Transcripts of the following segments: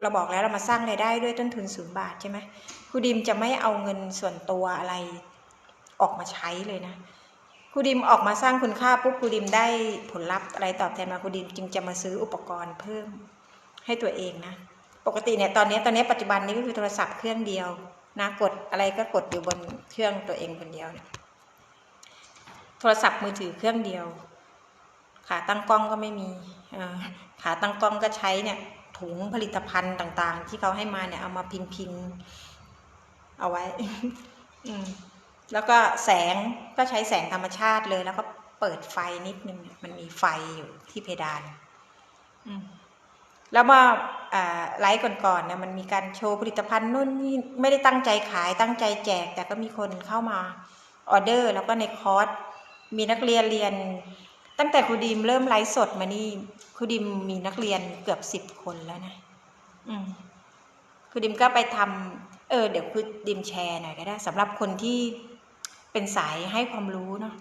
เราบอกแล้วเรามาสร้างรายได้ด้วยต้นทุนศูนย์บาทใช่ไหมครูดิมจะไม่เอาเงินส่วนตัวอะไรออกมาใช้เลยนะครูดิมออกมาสร้างคุณค่าปุ๊บครูดิมได้ผลลัพธ์อะไรตอบแทนมาครูดิมจึงจะมาซื้ออุปกรณ์เพิ่มให้ตัวเองนะ ปกติเนี่ยตอนนี้ตอนนี้ปัจจุบันนี้ก็คือโทรศัพท์เครื่องเดียวนะกดอะไรก็กดอยู่บนเครื่องตัวเองคนเดียวเนี่ยโทรศัพท์มือถือเครื่องเดียว ขาตั้งกล้องก็ไม่มีขาตั้งกล้องก็ใช้เนี่ย ถุงผลิตภัณฑ์ต่างๆ ที่เขาให้มาเนี่ยเอามาพิงพิงเอาไว้ อืมแล้วก็แสงก็ใช้แสงธรรมชาติเลย แล้วก็เปิดไฟนิดนึงมันมีไฟอยู่ที่เพดาน อืมแล้วมาไลฟ์ก่อนๆเนี่ยมันมีการโชว์ผลิตภัณฑ์นู่นนี่ไม่ได้ตั้งใจขายตั้งใจแจก แต่ก็มีคนเข้ามาออเดอร์ แล้วก็ในคอร์สมีนักเรียนเรียน ตั้งแต่ครูดิมเริ่มไลฟ์สดมานี่ครูดิมมีนักเรียนเกือบสิบคนแล้วนะ อืมครูดิมก็ไปทำเออ เดี๋ยวครูดิมแชร์หน่อยก็ได้สำหรับคนที่เป็นสายให้ความรู้เนาะ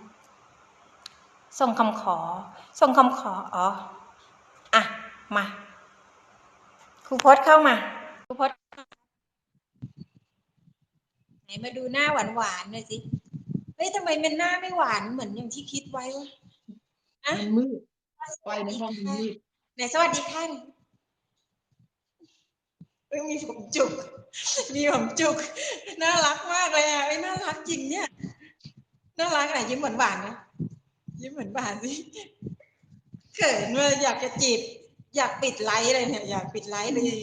ส่งคำขอ ส่งคำขอ อ๋อ อะ มา ครูพจน์เข้ามา ครูพจน์ไหนมาดูหน้าหวานหวานๆหน่อยสิ เฮ้ยทำไมเป็นหน้าไม่หวานเหมือนอย่างที่คิดไว้วะ มันมืดไฟในห้องมันมืดไหนสวัสดีค่ะเอ้ยมีผมจุก มีผมจุก น่ารักมากเลยอะไอ้ยน่ารักจริงเนี่ย น่ารักไหนยิ้มหวานหวานๆนะยิ้มเหมือนบานสิเขินเลยอยากจะจีบ อยากปิดไลฟ์เลยเนี่ย อยากปิดไลฟ์เลย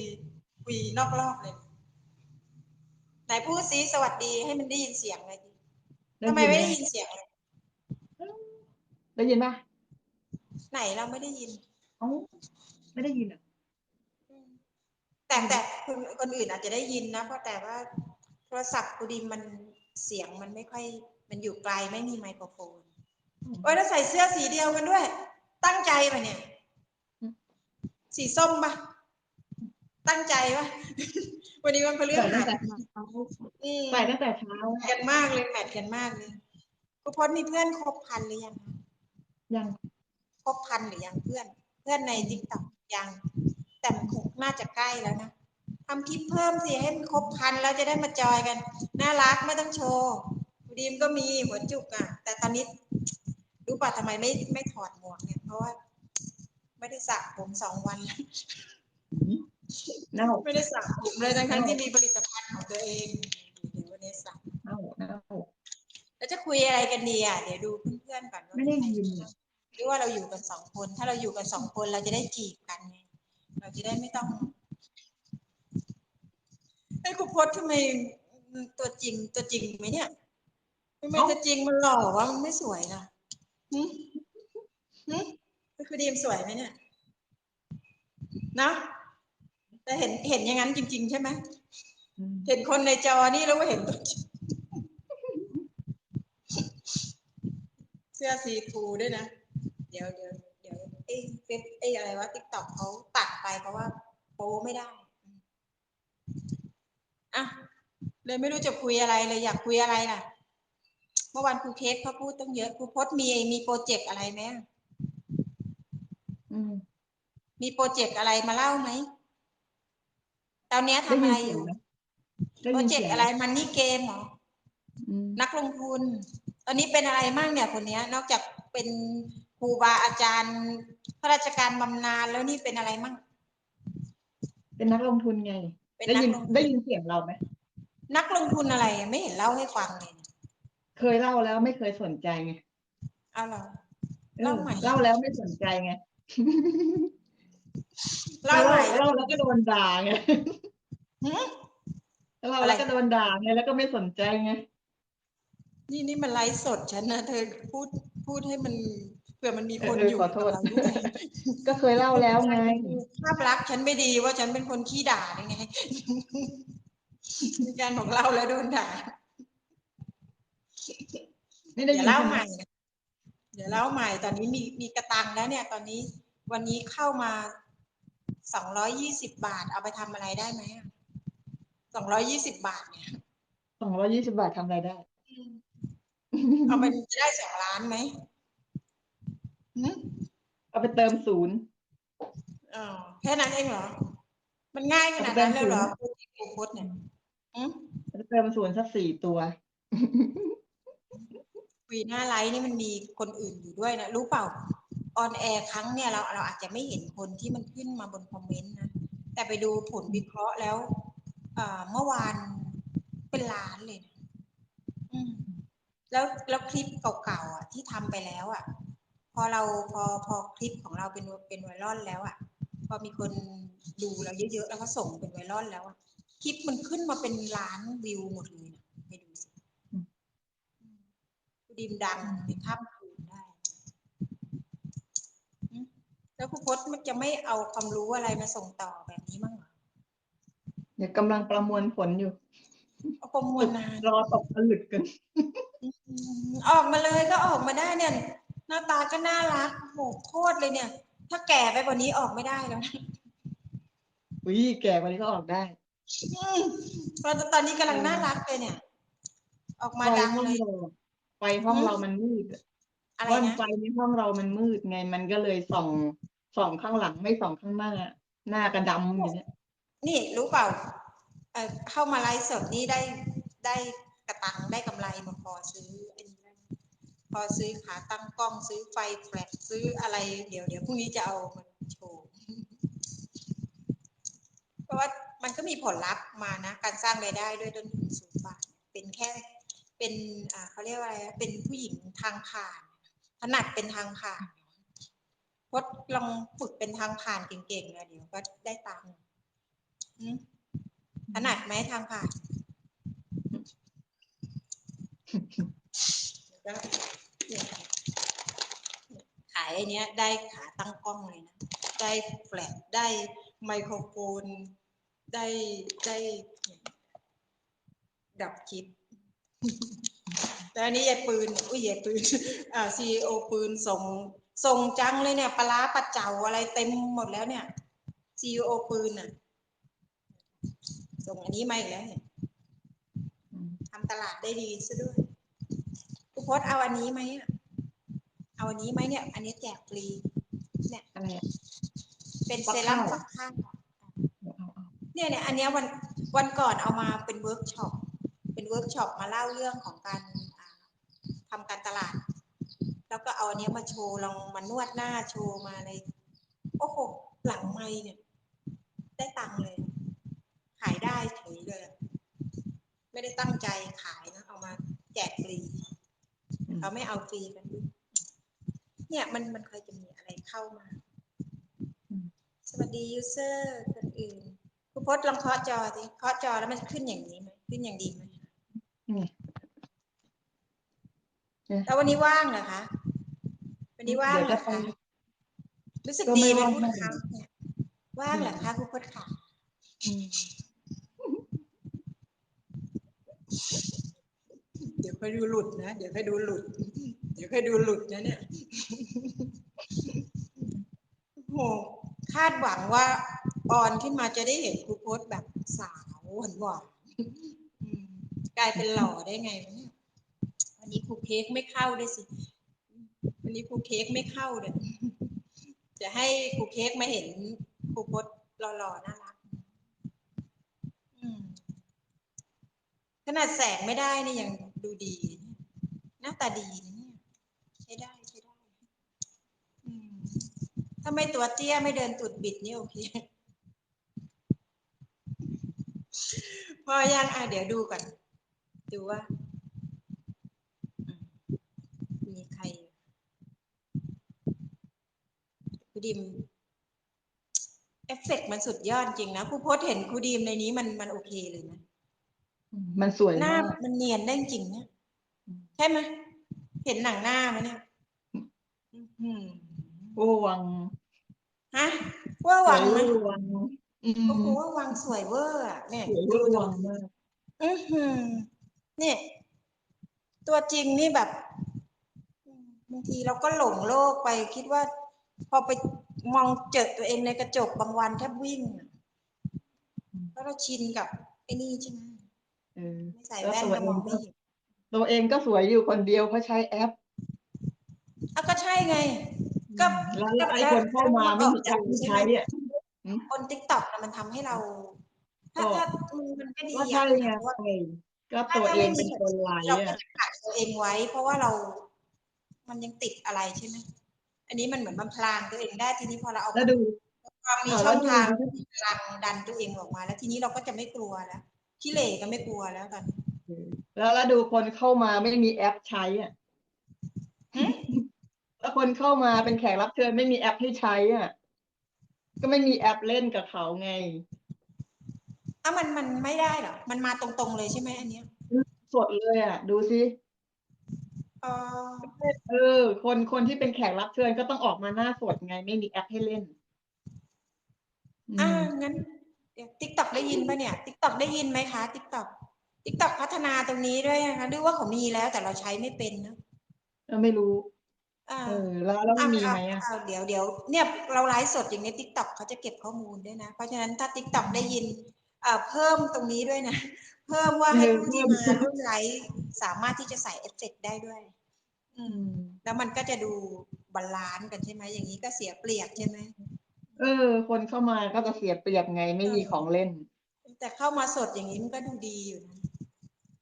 คุยนอกรอบเลยไหนพูดซิสวัสดีให้มันได้ยินเสียงเลยดิทำไมไม่ได้ยินเสียงเลยได้ยินปะ ไหนเราไม่ได้ยินเอ้าไม่ได้ยินอะแต่แต่คนคนอื่นอาจจะได้ยินนะ เพราะแต่ว่าโทรศัพท์กูดีมันเสียงมันไม่ค่อย มันอยู่ไกลไม่มีไมโครโฟนโอ้ยแล้วใส่เสื้อสีเดียวกันด้วย ตั้งใจปะเนี่ย สีส้มปะตั้งใจปะวันนี้วันพฤใส่หัตั้งสแต่เช้าอืมใส่ตั้งแต่เช้าแมทกันมากเลยแมทกันมากเลยครูพจน์มีเพื่อนครบพันหรือยังคะยัง ครบพันหรือยังเพื่อน เพื่อนในทิกตอกยัง แต่มันคงน่าจะใกล้แล้วนะทำคลิปเพิ่มสิให้มันครบพันแล้วจะได้มาจอยกัน น่ารักไม่ต้องโชว์ดีมก็มีหัวจุกอะ แต่ตอนนี้รู้ป่ะทำไมไม่ไม่ถอดหมวกเนี่ยเพราะว่าไม่ได้สระผมสองวันแล้วเน่าไม่ได้สระผมเลยทั้งทั้งๆที่มีผลิตภัณฑ์ของตัวเองเดี๋ยววันนี้สระเน่าเน่าแล้วจะคุยอะไรกันดีอะเดี๋ยวดูเพื่อนๆก่อนว่าไม่ได้ใครยิน หรือว่าเราอยู่กันสองคน ถ้าเราอยู่กันสองคนเราจะได้จีบกันไงเราจะได้ไม่ต้องไอ้ยครูพจน์ทำไมตัวจริงตัวจริงไหมเนี่ยทำไมตัวจริงมันหล่อวะมันไม่สวยล่ะหึหึคือดีมสวยไหมเนี่ยนะแต่เห็นเห็นอย่างนั้นจริง ๆ ใช่ไหมอืมเห็นคนในจอนี่แล้วก็เห็นตัวจริงเสื้อสีทูด้วยนะ เดี๋ยวเดี๋ยวเดี๋ยวไอ้เฟซไอ้อะไรวะติ๊กต็อกเขาตัดไปเพราะว่าโป้ไม่ได้อะเลยไม่รู้จะคุยอะไรเลยอยากคุยอะไรล่ะ เมื่อวานครูเค้กเขาพูดตั้งเยอะครูพจน์มีมีโปรเจกต์อะไรไหมอืมมีโปรเจกต์อะไรมาเล่าไหม ตอนเนี้ยทำอะไรอยู่ได้โปรยินเจกเสียงต์ไหมอะไรมันนี่เกมเหรออืมนักลงทุน ตอนนี้เป็นอะไรมั่งเนี่ยคนเนี้ยนอกจากเป็นค รูบาอาจารย์ข้าราชการบำนาญแล้วนี่เป็นอะไรมั่ง เป็นนักลงทุนไง เป็นได้นักยินลงทุนได้ยินเสียงเราไหม นักลงทุนอะไรไม่เห็นเล่าให้ฟังเลยเนี่ยเคยเล่าแล้วไม่เคยสนใจไงเอาเหรอออเล่าใหม่ เล่าแล้วไม่สนใจไงเล่าใหม่เล่าแล้วก็โดนด่าไงหึ เล่าอะไร แล้วก็โดนด่าไงแล้วก็ไม่สนใจไงนี่นี่มันไลฟ์สดฉันนะเธอพูดพูดให้มันเผื่อมันมีคนเอออยู่ขอโทษกับเราด้วยก็เคยเล่าแล้วไงภาพลักษณ์ฉันไม่ดีว่าฉันเป็นคนขี้ด่ายังไงมีการบอกเล่าแล้วโดนด่าไม่ได้เดี๋ยยิวนเล่าใช่ใหไหมม่นะเดี๋ยวเล่าใหม่ ตอนนี้มีมีกระตังแล้วเนี่ย ตอนนี้วันนี้เข้ามาสองร้อยยี่สิบบาท เอาไปทำอะไรได้ไหมสองร้อยยี่สิบบาทเนี่ยสองร้อยยี่สิบบาททำอะไรได้ เอาไปจะได้สองล้านไหม หืมเอาไปเติมศูนย์ อ๋อแค่นั้นเองเหรอ มันง่ายขนาดนั้นเลยเหรอโปรเจกต์ครูพจน์เนี่ยอืมจะเติมศูนย์สักสี่ตัว วีหน้าไลฟ์นี่มันมีคนอื่นอยู่ด้วยนะ รู้เปล่า ออนแอร์ครั้งเนี่ยเราเราอาจจะไม่เห็นคนที่มันขึ้นมาบนคอมเมนต์นะ แต่ไปดูผลวิเคราะห์แล้วเอ่อเมื่อวานเป็นล้านเลยนะอืม แล้วแล้วคลิปเก่าๆอะที่ทำไปแล้วอะ พอเราพอพอคลิปของเราเป็นเป็นไวรัลแล้วอะ พอมีคนดูเราเยอะๆแล้วก็ส่งเป็นไวรัลแล้วอะคลิปมันขึ้นมาเป็นล้านวิวหมดเลยนะไปดูสิอืมอืมดิมดังในค่ำคืนได้อืมแล้วครูพจน์มันจะไม่เอาความรู้อะไรมาส่งต่อแบบนี้มั้างเหรอเดี๋ยวกำลังประมวลผลอยู่เอาประมวลนานรอตกผลึกกันอืมออกมาเลยก็ออกมาได้เนี่ย หน้าตาก็น่ารักโอ้โหโคตรเลยเนี่ย ถ้าแก่ไปกว่านี้ออกไม่ได้แล้วนะอุ้ยแก่กวันนี้ก็ออกได้อืมเพราะตอนนี้กำลังน่ารักเลยเนี่ย ออกมาไฟดังห้องเลย เราไฟห้องหืมเรามันมืดอะไรว่านะไฟในห้องเรามันมืดไงมันก็เลยส่องส่องข้างหลังไม่ส่องข้างหน้า หน้ากระดำอย่างเนี้ยนี่รู้เปล่าเอ่อเข้ามาไลฟ์สดนี่ได้ได้กระตังได้กำไรมาพอซื้ออันนี้แล้ว พอซื้อขาตั้งกล้องซื้อไฟแฟลชซื้ออะไรเดี๋ยวเดี๋ยวพรุ่งนี้จะเอามาโชว์เพราะว่ามันก็มีผลลัพธ์มานะ การสร้างรายได้ด้วยต้นทุนสูงบาทเป็นแค่เป็นอ่าเขาเรียกว่าอะไรเป็นผู้หญิงทางผ่านถนัดเป็นทางผ่านพดลองฝึกเป็นทางผ่านเก่งๆนะเดี๋ยวก็ได้ตังค์อืมถนัดไหมทางผ่าน เดี๋ยวก็เนี่ยขายไอันเนี้ย ได้ขาตั้งกล้องเลยนะ ได้แฟลชได้ไมโครโฟน ได้ได้ดับคลิปแล้วอันนี้ยายปืน อุ้ยยายปืน อ่าซีโอปืนส่ง ส่งจังเลยเนี่ยปลาปลาเจ้าอะไรเต็มหมดแล้วเนี่ยซีโอปืนอะ ส่งอันนี้มาอีกแล้วเนี่ยอืมทำตลาดได้ดีซะด้วย คุพจน์เอาอันนี้ไหมอะเอาอันนี้ไหมเนี่ย อันนี้แจกฟรีเนี่ยอะไรอะเป็นฟักเซรั่มข้าวฟักข้าวเอาเอาเนี่ยเนี่ยอันเนี้ยวันวันก่อนเอามาเป็นเวิร์กช็อปเป็นเวิร์กช็อปมาเล่าเรื่องของการอ่าทำการตลาด แล้วก็เอาอันเนี้ยมาโชว์ลองมานวดหน้าโชว์มาในโอ้โหหลังไม่เนี่ย ได้ตังค์เลย ขายได้เฉยเลย ไม่ได้ตั้งใจขายนะ เอามาแจกฟรีอืม เขาไม่เอาฟรีกันด้วยเนี่ยมันมันเคยจะมีอะไรเข้ามาอืมสวัสดียูเซอร์คนอื่นครูพจน์ลองเคาะจอสิเคาะจอแล้วมันขึ้นอย่างนี้ไหมขึ้นอย่างดีไหมนี่แล้ววันนี้ว่างเหรอคะ วันนี้ว่างเดี๋ยวเหรจะอไปคะรู้สึกก็ดีไม่ไหมว่างพูดมากคำเนี่ยว่างเหรอคะครูพจน์ค่ะอืม เดี๋ยวค่อยดูหลุดนะ เดี๋ยวค่อยดูหลุด เดี๋ยวค่อยดูหลุดนะเนี่ยโหคาดหวังว่าออนขึ้นมาจะได้เห็นครูพจน์แบบสาวหวานหวานกลายเป็นหล่อได้ไงวะเนี่ยวันนี้ครูเค้กไม่เข้าด้วยสิ วันนี้ครูเค้กไม่เข้าเดี๋ยจะให้ครูเค้กมาเห็นครูพจน์หล่อๆน่ารัก อืม ขนาดแสงไม่ได้นี่ยังดูดี หน้าตาดีเนี่ยใช้ได้ใช้ได้ถ้าไม่ตัวเตี้ยไม่เดินตุดบิดนี่โอเค พอยังอะเดี๋ยวดูก่อน ดูว่า มีใครครูดิม เอฟเฟกต์มันสุดยอดจริงนะครูโพสต์เห็นครูดีมในนี้มันมันโอเคเลยนะ มันสวยหน้ามากมันเนียนได้จริงเนี่ยอืมใช่ไหมเห็นหนังหน้าไหมเนี่ยอืมโอ้วังฮะว่าหวังสไหมวยวังอืมโอ้โหว่าหวังสวยเวอร์อะเนี่ยสวยดูวังมากอือหือเนี่ยตัวจริงนี่แบบอืมบางทีเราก็หลงโลกไปคิดว่า พอไปมองเจอตัวเองในกระจกบางวันแทบวิ่งอะแล้วเราชินกับไอ้นี่ใช่ไหมเออ ไม่ใส่แล้วแว่นตัวก็เอมองงก็ไม่เห็นตัวเองก็สวยอยู่คนเดียวเพราะใช้แอปอะก็ใช่ไง ก็แล้วก็ไอ้คนเข้ามาไม่มีแอปแล้วที่ใช่ใช้ไหมอะอืมบนทิกตอกมันทำให้เรา ถ้าก็ถ้ามันมันก็ดีก็อใช่ย่างไงนะเพราะว่าเออก็ตัวเองเป็นคนไลฟ์เราก็อะจะกัดตัวเองไว้ เพราะว่าเรา มันยังติดอะไรใช่ไหมอันนี้มันเหมือนมันพลางตัวเองได้ทีนี้พอเราเอาแล้วดูความมีอ่าช่องแล้วดูทางมีพลังดันตัวเองออกมา แล้วทีนี้เราก็จะไม่กลัวแล้ว ขี้เหร่ก็ไม่กลัวแล้วกันแล้วแล้วดูคนเข้ามาไม่มีแอปใช้อะหึแล้วคนเข้ามาเป็นแขกรับเชิญไม่มีแอปให้ใช้อะ ก็ไม่มีแอปเล่นกับเขาไงอะมันมันไม่ได้เหรอ มันมาตรงๆเลยใช่ไหมอันเนี้ย สดเลยอะ ดูสิเออเออ คนคนที่เป็นแขกรับเชิญก็ต้องออกมาหน้าสดไง ไม่มีแอปให้เล่นอือ่ามงั้น ติ๊กต็อกได้ยินปะเนี่ยติ๊กต็อกได้ยินไหมคะติ๊กต็อกติ๊กต็อกพัฒนาตรงนี้ด้วยนะคะหรือว่าเขามีแล้วแต่เราใช้ไม่เป็นนะเราไม่รู้อ่าเออแล้วแล้วมันมีไหมอะเาเดี๋ยวเดี๋ยวเนี่ยเราไลฟ์สดอย่างนี้ทิกตอกเขาจะเก็บข้อมูลด้วยนะ เพราะฉะนั้นถ้าทิกตอกได้ยินเอ่อเพิ่มตรงนี้ด้วยนะ เพิ่มว่าให้ผู้ที่มาร่วมไลฟ์สามารถที่จะใส่เอฟเฟกต์ได้ด้วย อือืมมแล้วมันก็จะดูบาลานซ์กันใช่ไหมอย่างนี้ก็เสียเปรียบใช่ไหม เออ คนเข้ามาก็จะเสียเปรียบไงไม่มีของเล่น แต่เข้ามาสดอย่างนี้มันก็ดูดีอยู่นะ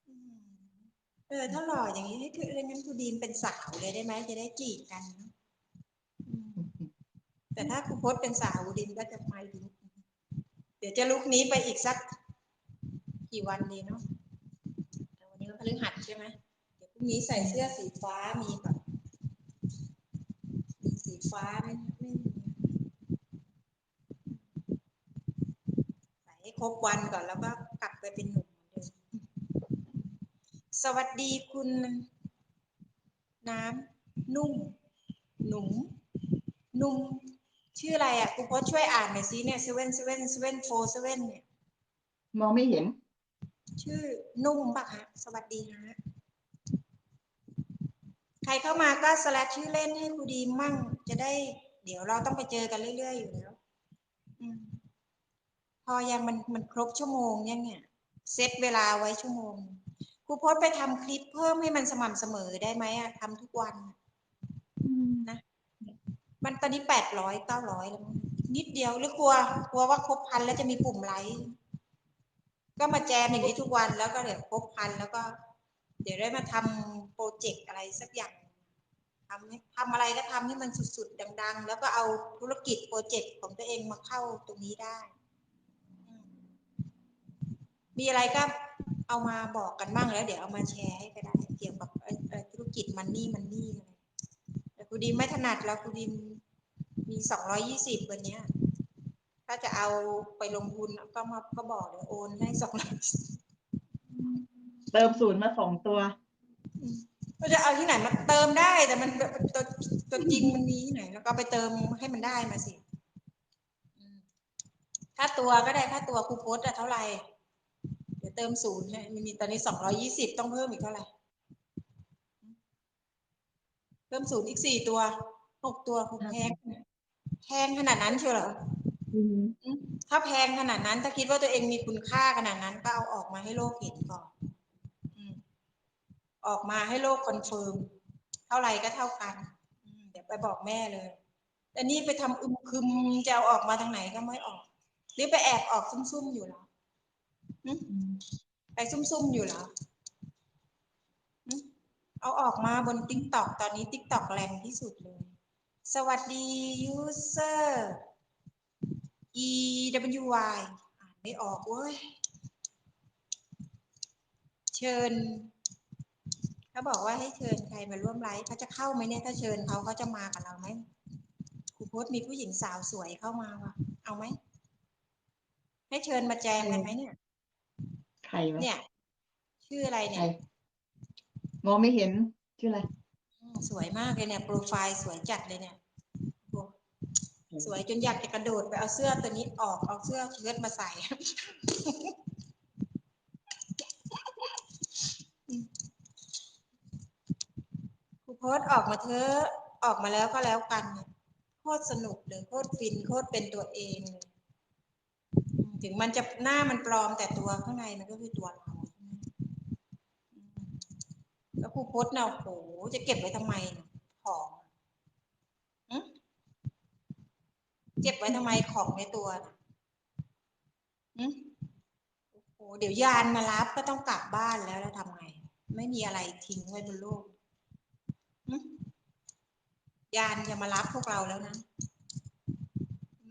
อืมเออ ถ้าหล่ออย่างนี้ให้คือเรื่องนั้นครูดีมเป็นสาวเลยได้ไหมจะได้จีบกันนะอืมแต่ถ้าครูพจน์เป็นสาวดินก็จะไปลุกเดี๋ยวจะลุกนี้ไปอีกสัก กี่วันดีเนาะแต่วันนี้วันพฤหัสใช่ไหมเดี๋ยวพรุ่งนี้ใส่เสื้อสีฟ้ามีแบบมีสีฟ้าไหมไม่ มีใส่ให้ครบวันก่อนแล้วก็กลับไปเป็นหนุ่มเหมือนเดิมสวัสดีคุณ น้ำนุ่ม หนุ่ม นุ่ม ชื่ออะไรอะครูพจน์ช่วยอ่านหน่อยสิเนี่ยเซเว่นเซเว่นเซเว่นโฟเซเว่นเนี่ย มองไม่เห็น ชื่อนุ่มปะคะสวัสดีฮะใครเข้ามาก็สแลชชื่อเล่นให้ครูดีมมั่งจะได้ เดี๋ยวเราต้องไปเจอกันเรื่อยๆอยู่แล้วอืม พอยังมันมันครบชั่วโมงยังเนี่ยเซตเวลาไว้ชั่วโมงครูพจน์ไปทำคลิปเพิ่มให้มันสม่ำเสมอได้ไหมอะทำทุกวันอะนะมันตอนนี้แปดร้อยเก้าร้อยแล้วมั้งนิดเดียวหรือกลัวกลัวว่าครบพันแล้วจะมีปุ่มไลค์ก็มาแจมอย่างนี้ทุกวันแล้วก็เดี๋ยวครบพันแล้วก็ เดี๋ยวได้มาทำโปรเจกต์อะไรสักอย่างทำให้ทำอะไรก็ทำให้มันสุดๆ ดัง ๆ แล้วก็เอาธุรกิจโปรเจกต์ของตัวเองมาเข้าตรงนี้ได้อืม มีอะไรก็เอามาบอกกันบ้างแล้ว เดี๋ยวเอามาแชร์ให้ก็ได้เกี่ยวกับเอ่อเอ่อธุรกิจมันนี่มันนี่อะไรแต่ครูดิมไม่ถนัดแล้วครูดิมมีสองร้อยี่สิบวันเนี้ย ถ้าจะเอาไปลงทุนก็มาก็บอกเดี๋ยวโอนให้สองร้อยเติมศูนย์มาสองตัวก็จะเอาที่ไหนมาเติมได้แต่มันแบบตัวตัวจริงมันมีที่ไหนแล้วก็ไปเติมให้มันได้มาสิอืมค่าตัวก็ได้ค่าตัวครูโพสต์อะเท่าไหร่ เดี๋ยวเติมศูนย์ให้มันมีตอนนี้สองร้อยี่สิบต้องเพิ่มอีกเท่าไหร่ เพิ่มศูนย์อีกสี่ตัวหกตัวครูแพงแพงขนาดนั้นเชียวเหรออืมอืมถ้าแพงขนาดนั้น ถ้าคิดว่าตัวเองมีคุณค่าขนาดนั้น ก็เอาออกมาให้โลกเห็นก่อนอืมออกมาให้โลกคอนเฟิร์มเท่าไหร่ก็เท่ากันอืมเดี๋ยวไปบอกแม่เลยแต่นี่ไปทำอึมครึมจะเอาออกมาทางไหนก็ไม่ออก หรือไปแอบออกซุ่มๆอยู่เหรอหึอืม ไปซุ่มๆอยู่เหรอเอาออกมาบนติ๊กตอกตอนนี้ติ๊กตอกแรงที่สุดเลย สวัสดียูเซอร์ E W Y อ่านไม่ออกเว้ย เชิญเขาบอกว่าให้เชิญใครมาร่วมไลฟ์เขาจะเข้าไหมเนี่ยถ้าเชิญเขาเขาจะมากับเราไหมครูโพสต์มีผู้หญิงสาวสวยเข้ามาว่ะ เอาไหม ให้เชิญมาแจมกันไหมเนี่ย ใครวะเนี่ย ชื่ออะไรใคเนี่รยมองไม่เห็นชื่ออะไรอืมสวยมากเลยเนี่ย โปรไฟล์สวยจัดเลยเนี่ยโอ้สวยจนอยากจะกระโดดไปเอาเสื้อตัวนี้ออกเอาเสื้อเชิ้ตมาใส่ ครูโพสต์ออกมาเถอะออกมาแล้วก็แล้วกันเนี่ยโคตรสนุกเลยโคตรฟินโคตรเป็นตัวเองเลยอืม ถึงมันจะหน้ามันปลอมแต่ตัวข้างในมันก็คือตัวเราแล้วครูพสต์เนี่ยโอ้โหจะเก็บไว้ทำไมของอืมเก็บไว้ทำไมของในตัวน่ะหึโอ้โหเดี๋ยวยานมารับก็ต้องกลับบ้านแล้วแล้วทำไง ไม่มีอะไรทิ้งไว้บนโลกยานจะมารับพวกเราแล้วนะหึ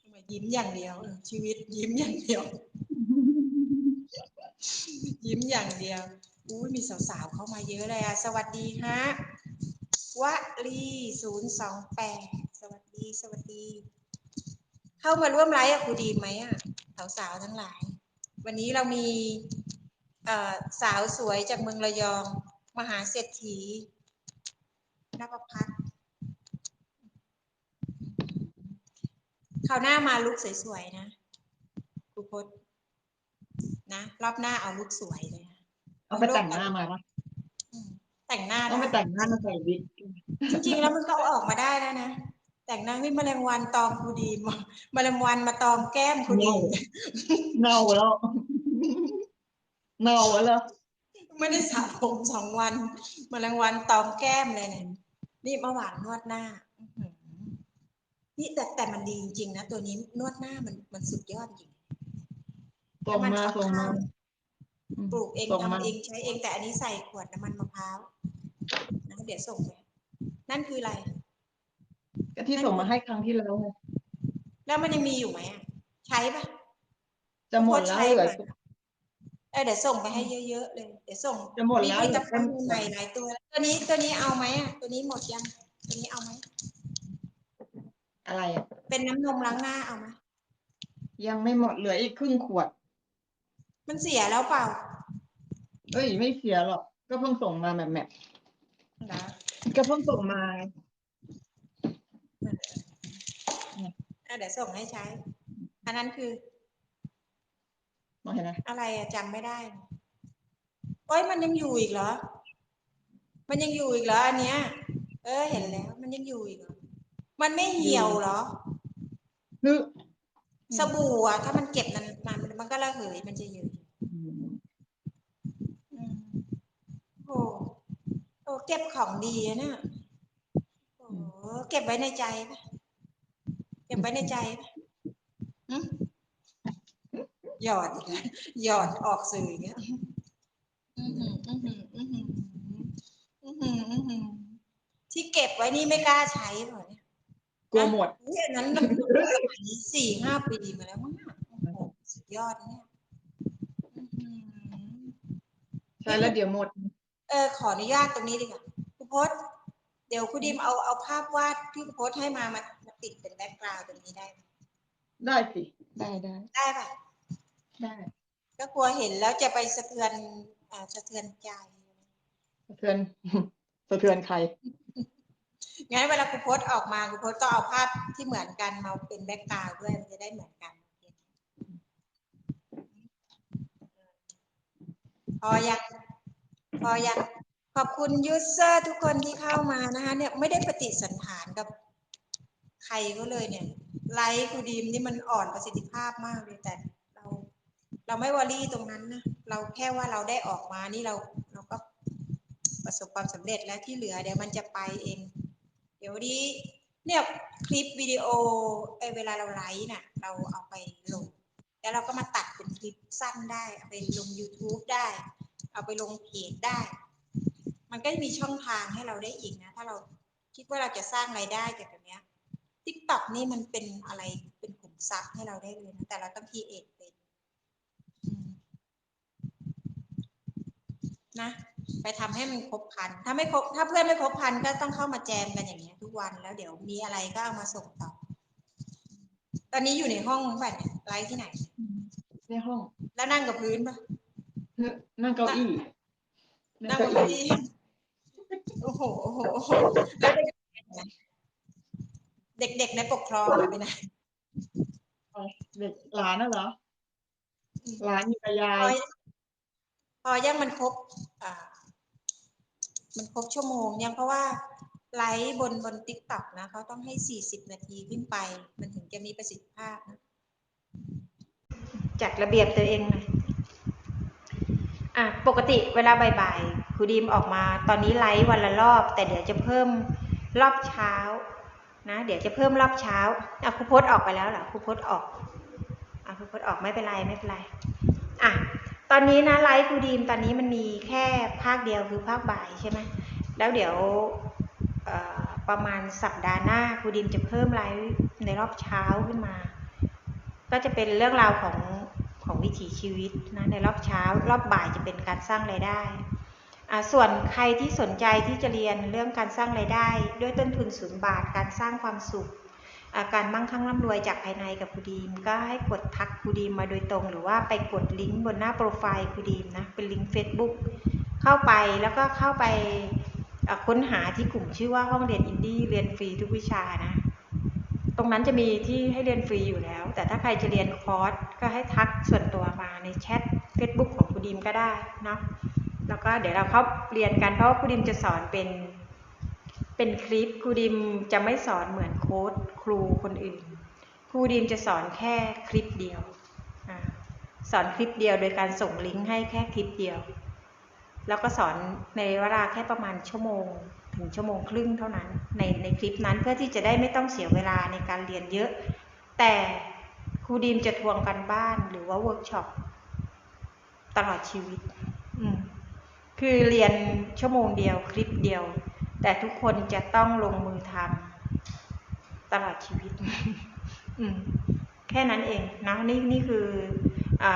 ทำไม ยิ้มอย่างเดียว ชีวิตยิ้มอย่างเดียว ยิ้มอย่างเดียวอุ้ยมีสาวๆเข้ามาเยอะเลยอะสวัสดีฮะวลีศูนย์สองแปดสวัสดีสวัสดี เข้ามาร่วมไลฟ์กับครูดีไหมอะสาวๆทั้งหลาย วันนี้เรามีสาวสวยจากเมืองระยอง มหาเศรษฐีนภพัฒน์ คราวหน้ามาลุกสวยๆนะครูพจน์นะรอบหน้าเอาลุกสวยเลยนะเอาไปแต่งหน้ามาปะอืมแต่งหน้าต้องไปได้แต่งหน้ามาใส่วิกจริงๆแล้วมันก็เอาออกมาได้แล้วนะแต่งหน้าให้แมลงวันตอมครูดีมาแมลงวันมาตอมแก้มครูดีเน่าแล้วเน่าแล้วไม่ได้สระผมสองวันแมลงวันตอมแก้มเลยเนี่ยนี่เมื่อวานนวดหน้าอื้อหือ นี่แต่แต่มันดีจริงๆนะตัวนี้นวดหน้ามันมันสุดยอดจริงส่งมาส่งมาปลูกเองส่งมาทำเองใช้เองแต่อันนี้ใส่ขวดน้ำมันมะพร้าวนะเดี๋ยวส่งไปนั่นคืออะไรก็ที่ส่งมาให้ครั้งที่แล้วไงแล้วมันยังมีอยู่ไหมอะใช้ปะจะหมดแล้วเหลือเออเดี๋ยวส่งไปให้เยอะๆเลย เดี๋ยวส่งจะหมดแล้วมีเหลืตะอพัแค่นใหม่หลายตัว ตัวนี้ตัวนี้เอาไหมอะ ตัวนี้หมดยัง ตัวนี้เอาไหม อะไรอะ เป็นน้ำนมล้างหน้าเอาไหมยังไม่หมดเหลืออีกครึ่งขวด มันเสียแล้วเปล่าเอ้ยไม่เสียหรอก ก็เพิ่งส่งมาแบบแบบเหรอก็เพิ่งส่งมาไงอะเดี๋ยวส่งให้ใช้ อันนั้นคือมองเห็นไหมอะไรอะจำไม่ได้โอ้ยมันยังอยู่อีกเหรอ มันยังอยู่อีกเหรออันเนี้ย เออเห็นแล้ว มันยังอยู่อีกเหรอ มันไม่เหี่ยวเหรอ คือสบู่อะถ้ามันเก็บนานๆมันก็ระเหยมันจะยืดอืมอืมโอ้โอ้เก็บของดีอะเนี่ยโอ้เก็บไว้ในใจปะเก็บไว้ในใจปะหึหยอดอีกแล้วหยอดออกสื่ออย่างเงี้ยอื้อหืออื้อหืออื้อหืออื้อหืออื้อหือที่เก็บไว้นี่ไม่กล้าใช้เหรอเนี่ย กลัวหมดเฮ้ยอันนั้นมันสมัยนี้สี่ห้าปีมาแล้วมั้งอะโอ้โหสุดยอดเนี่ยอื้อหือใช่แล้วเดี๋ยวหมด เออขออนุญาตตรงนี้ดีกว่าครูพจน์เดี๋ยวครูดิมเอาเอาภาพวาดที่ครูพจน์ให้มามามาติดเป็นแบ็กกราวด์ตรงนี้ได้ไหมได้สิ ได้ได้ ได้ป่ะได้ ก็กลัวเห็นแล้วจะไปสะเทือนอ่าสะเทือนใจ สะเทือน สะเทือนใคร งั้นเวลาครูพจน์ออกมาครูพจน์ก็เอาภาพที่เหมือนกันมาเป็นแบ็กกราวด์ด้วยมันจะได้เหมือนกัน พอยังพอยังขอบคุณยูเซอร์ทุกคนที่เข้ามานะคะ เนี่ยไม่ได้ปฏิสันฐานกับใครก็เลยเนี่ยไลฟ์ครูดีมนี่มันอ่อนประสิทธิภาพมากเลยแต่เรา เราไม่วอรี่ตรงนั้นนะเราแค่ว่าเราได้ออกมานี่เราเราก็ประสบความสำเร็จแล้วที่เหลือเดี๋ยวมันจะไปเอง ดี๋ยวนี้เนี่ยคลิปวิดีโอไอเวลาเราไลฟ์น่ะเราเอาไปลง แล้วเราก็มาตัดเป็นคลิปสั้นได้ เอาไปลง YouTube ได้ เอาไปลงเพจได้ มันก็มีช่องทางให้เราได้อีกนะ ถ้าเราคิดว่าเราจะสร้างรายได้จากแบบเนี้ย TikTok นี่มันเป็นอะไรเป็นขุมทรัพย์ให้เราได้เลยนะ แต่เราต้องคีเอทเป็นนะ ไปทำให้มันครบพัน ถ้าไม่ครบถ้าเพื่อนไม่ครบพันก็ต้องเข้ามาแจมกันอย่างเงี้ยทุกวันแล้วเดี๋ยวมีอะไรก็เอามาส่งต่อ ตอนนี้อยู่ในห้องแบบเนี่ยไลฟ์ที่ไหน ในห้อง แล้วนั่งกับพื้นปะนั่งเก้าอี้ นั่งกับเก้าอี้โอ้โหโอ้โหโอ้โหแล้วเด็กๆเด็กๆในปกครองอะไปไหนเด็กหลานน่ะเหรออืมหลานอยู่กับยาพอยพอยังมันครบอ่า มันครบชั่วโมงยังเพราะว่าไลฟ์บนบนติ๊กต็อกนะเขาต้องให้สี่สิบนาทีขึ้นไป มันถึงจะมีประสิทธิภาพนะจัดระเบียบตัวเองหน่อยอะปกติเวลาบ่ายๆครูดีมออกมาตอนนี้ไลฟ์วันละรอบ แต่เดี๋ยวจะเพิ่มรอบเช้านะเดี๋ยวจะเพิ่มรอบเช้าอะครูพจน์ออกไปแล้วเหรอครูพจน์ออกอะครูพจน์ออกไม่เป็นไรไม่เป็นไรอะ ตอนนี้นะไลฟ์ครูดีมตอนนี้มันมีแค่ภาคเดียวคือภาคบ่ายใช่ไหมแล้วเดี๋ยวประมาณสัปดาห์หน้าครูดีมจะเพิ่มไลฟ์ในรอบเช้าขึ้นมา ก็จะเป็นเรื่องราวของของวิถีชีวิตนะในรอบเช้า รอบบ่ายจะเป็นการสร้างรายได้ส่วนใครที่สนใจที่จะเรียนเรื่องการสร้างรายได้ ด้วยต้นทุนศูนย์บาทการสร้างความสุข อาการมั่งคั่งร่ำรวยจากภายในกับครูดีม ก็ให้กดทักครูดีมมาโดยตรง หรือว่าไปกดลิงก์บนหน้าโปรไฟล์ครูดีมนะเป็นลิงก์ Facebook เข้าไปแล้วก็เข้าไปค้นหาที่กลุ่มชื่อว่าห้องเรียนอินดี้เรียนฟรีทุกวิชานะ ตรงนั้นจะมีที่ให้เรียนฟรีอยู่แล้ว แต่ถ้าใครจะเรียนคอร์สก็ให้ทักส่วนตัวมาในแชท Facebook ของครูดิมก็ได้นะแล้วก็เดี๋ยวเราเข้าเรียนกันเพราะว่าครูดิมจะสอนเป็น เป็นคลิปครูดิมจะไม่สอนเหมือนโค้ดครูคนอื่น ครูดิมจะสอนแค่คลิปเดียวอสอนคลิปเดียวโดยการส่งลิงก์ให้แค่คลิปเดียว แล้วก็สอนในเวลาแค่ประมาณชั่วโมง ถึงชั่วโมงครึ่งเท่านั้นในในคลิปนั้นเพื่อที่จะได้ไม่ต้องเสียเวลาในการเรียนเยอะ แต่ครูดีมจะทวงกันบ้านหรือว่าเวิร์กช็อปตลอดชีวิต อืมคือเรียนชั่วโมงเดียวคลิปเดียว แต่ทุกคนจะต้องลงมือทำตลอดชีวิตแค่นั้นเองนะนี่นี่คืออ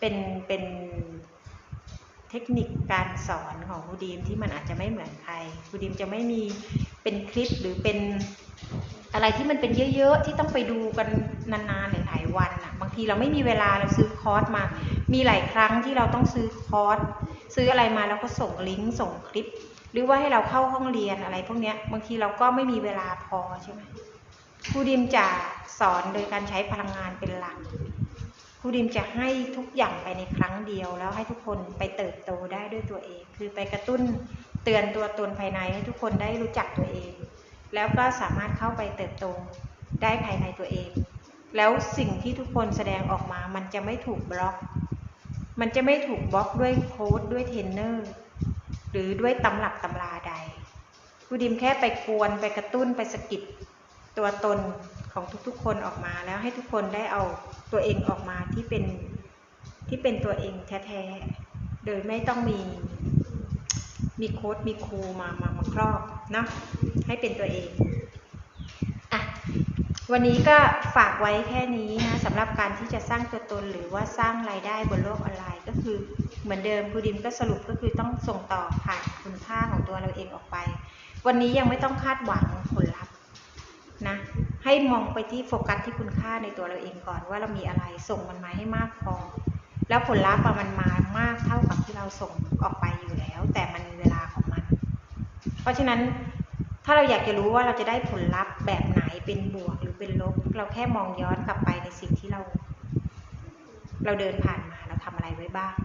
เป็นเป็นเทคนิคการสอนของครูดีมที่มันอาจจะไม่เหมือนใครครูดีมจะไม่มีเป็นคลิปหรือเป็นอะไรที่มันเป็นเยอะ ๆ ที่ต้องไปดูกันนานๆหลายๆวันอะบางทีเราไม่มีเวลาเราซื้อคอร์สมา มีหลายครั้งที่เราต้องซื้อคอร์สซื้ออะไรมาแล้วก็ส่งลิงก์ส่งคลิป รือว่าให้เราเข้าห้องเรียนอะไร พวกนี้บางทีเราก็ไม่มีเวลาพอใช่ไหมครูดิมจะสอนโดยการใช้พลังงานเป็นหลักครูดิมจะให้ทุกอย่างไปในครั้งเดียว แล้วให้ทุกคนไปเติบโตได้ด้วยตัวเอง คือไปกระตุ้นเตือนตัวตนภายในให้ทุกคนได้รู้จักตัวเอง แล้วก็สามารถเข้าไปเติบโตได้ภายในตัวเอง แล้วสิ่งที่ทุกคนแสดงออกมา มันจะไม่ถูกบล็อก มันจะไม่ถูกบล็อกด้วยโค้ดด้วยเทรนเนอร์ หรือด้วยตำหลักตำราใดครูดิมแค่ไปกวนไปกระตุ้นไปสะกิดตัวตนของทุกๆ คนออกมาแล้วให้ทุกคนได้เอาตัวเองออกมาที่เป็นที่เป็นตัวเองแท้ๆ โดยไม่ต้องมีมีโค้ดมีครูมามามาครอบเนาะให้เป็นตัวเองอะวันนี้ก็ฝากไว้แค่นี้นะสำหรับการที่จะสร้างตัวตนหรือว่าสร้างรายได้บนโลกออนไลน์ก็คือ เหมือนเดิมครูดิมก็สรุปก็คือต้องส่งต่อผ่านคุณค่าของตัวเราเองออกไป วันนี้ยังไม่ต้องคาดหวังผลลัพธ์นะให้มองไปที่โฟกัสที่คุณค่าในตัวเราเองก่อนว่าเรามีอะไรส่งมันมาให้มากพอ แล้วผลลัพธ์มันมามากเท่ากับที่เราส่งออกไปอยู่แล้ว แต่มันมีเวลาของมัน เพราะฉะนั้นถ้าเราอยากจะรู้ว่าเราจะได้ผลลัพธ์แบบไหนเป็นบวกหรือเป็นลบ เราแค่มองย้อนกลับไปในสิ่งที่เรา เราเดินผ่านมาเราทำอะไรไว้บ้าง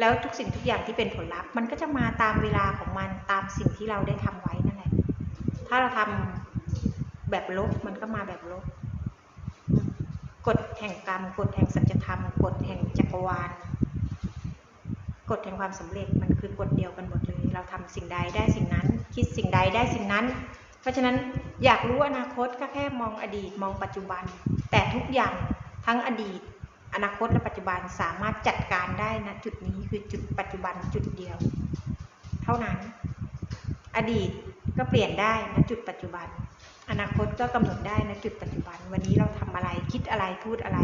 แล้วทุกสิ่งทุกอย่างที่เป็นผลลัพธ์ มันก็จะมาตามเวลาของมันตามสิ่งที่เราได้ทำไว้นั่นแหละ ถ้าเราทำแบบลบมันก็มาแบบลบกฎแห่งกรรมกฎแห่งสัจธรรมกฎแห่งจักรวาลกฎแห่งความสำเร็จมันคือกฎเดียวกันหมดเลย เราทำสิ่งใดได้สิ่งนั้น คิดสิ่งใดได้สิ่งนั้น เพราะฉะนั้นอยากรู้อนาคตก็แค่มองอดีตมองปัจจุบัน แต่ทุกอย่างทั้งอดีต อนาคตและปัจจุบันสามารถจัดการได้นะจุดนี้คือจุดปัจจุบันจุดเดียว เท่านั้น อดีตก็เปลี่ยนได้นะจุดปัจจุบัน อนาคตก็กำหนดได้นะจุดปัจจุบัน วันนี้เราทำอะไรคิดอะไรพูดอะไร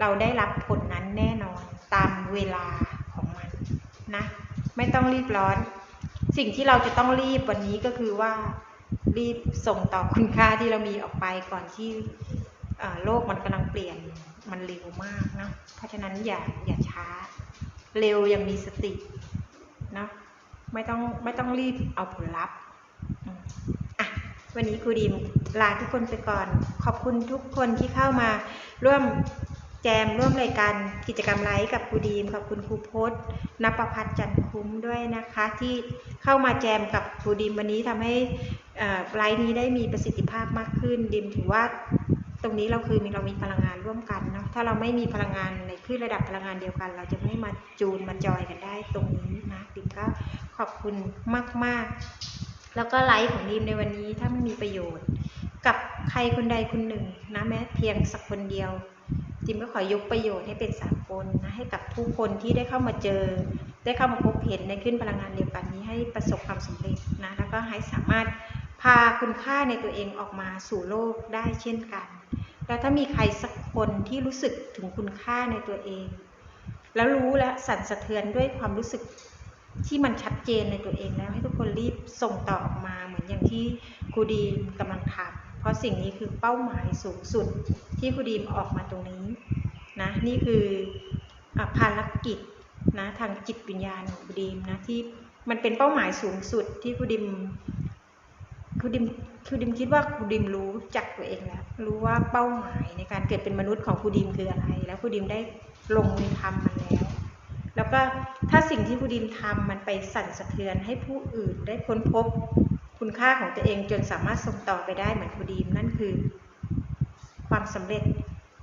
เราได้รับผลนั้นแน่นอนตามเวลาของมันนะ ไม่ต้องรีบร้อน สิ่งที่เราจะต้องรีบวันนี้ก็คือว่ารีบส่งต่อคุณค่าที่เรามีออกไปก่อนที่โลกมันกำลังเปลี่ยน มันเร็วมากนะเพราะฉะนั้นอย่าอย่าช้า เร็วยังมีสตินะไม่ต้องไม่ต้องรีบเอาผลลัพธ์อะวันนี้ครูดิมลาทุกคนไปก่อน ขอบคุณทุกคนที่เข้ามาร่วมแจมร่วมรายการกิจกรรมไลฟ์กับครูดีมขอบคุณครูพจน์นภพัฒน์จันทร์คุ้มด้วยนะคะ ที่เข้ามาแจมกับครูดีมวันนี้ทำให้ไลฟ์นี้ได้มีประสิทธิภาพมากขึ้น ดิมถือว่า ตรงนี้เราคือมีเรามีพลังงานร่วมกันเนาะถ้าเราไม่มีพลังงานในคลื่นระดับพลังงานเดียวกัน เราจะไม่มาจูนมาจอยกันได้ตรงนี้นะดิมก็ขอบคุณมาก ๆ แล้วก็ไลฟ์ของดีมในวันนี้ถ้ามันมีประโยชน์ กับใครคนใดคนหนึ่งนะแม้เพียงสักคนเดียวดิมก็ขอยกประโยชน์ให้เป็นสากลนะให้กับผู้คนที่ได้เข้ามาเจอ ได้เข้ามาพบเห็นในขึ้นพลังงานเดียวกันนี้ให้ประสบความสำเร็จนะแล้วก็ให้สามารถพาคุณค่าในตัวเองออกมาสู่โลกได้เช่นกัน แล้วถ้ามีใครสักคนที่รู้สึกถึงคุณค่าในตัวเอง แล้วรู้และสั่นสะเทือนด้วยความรู้สึกที่มันชัดเจนในตัวเองแล้วให้ทุกคนรีบส่งต่อออกมาเหมือนอย่างที่ครูดีมกำลังทำเพราะสิ่งนี้คือเป้าหมายสูงสุดที่ครูดีมออกมาตรงนี้นะนี่คืออภารกิจนะทางจิตวิญญาณของครูดีมนะที่มันเป็นเป้าหมายสูงสุดที่ครูดิม รูดิมครูดิมคิดว่าครูดิมรู้จักตัวเองแล้วรู้ว่าเป้าหมายในการเกิดเป็นมนุษย์ของครูดิมคืออะไร แล้วครูดิมได้ลงมือทำมันแล้ว แล้วก็ถ้าสิ่งที่ครูดิมทำมันไปสั่นสะเทือนให้ผู้อื่นได้ค้นพบคุณค่าของตัวเองจนสามารถส่งต่อไปได้เหมือนครูดิมนั่นคือ ความสำเร็จ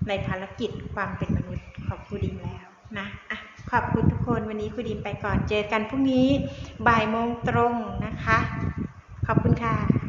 ในภารกิจความเป็นมนุษย์ของครูดิมแล้วนะอะขอบคุณทุกคนวันนี้ครูดิมไปก่อนเจอกันพรุ่งนี้บ่ายโมงตรงนะคะ ขอบคุณค่ะ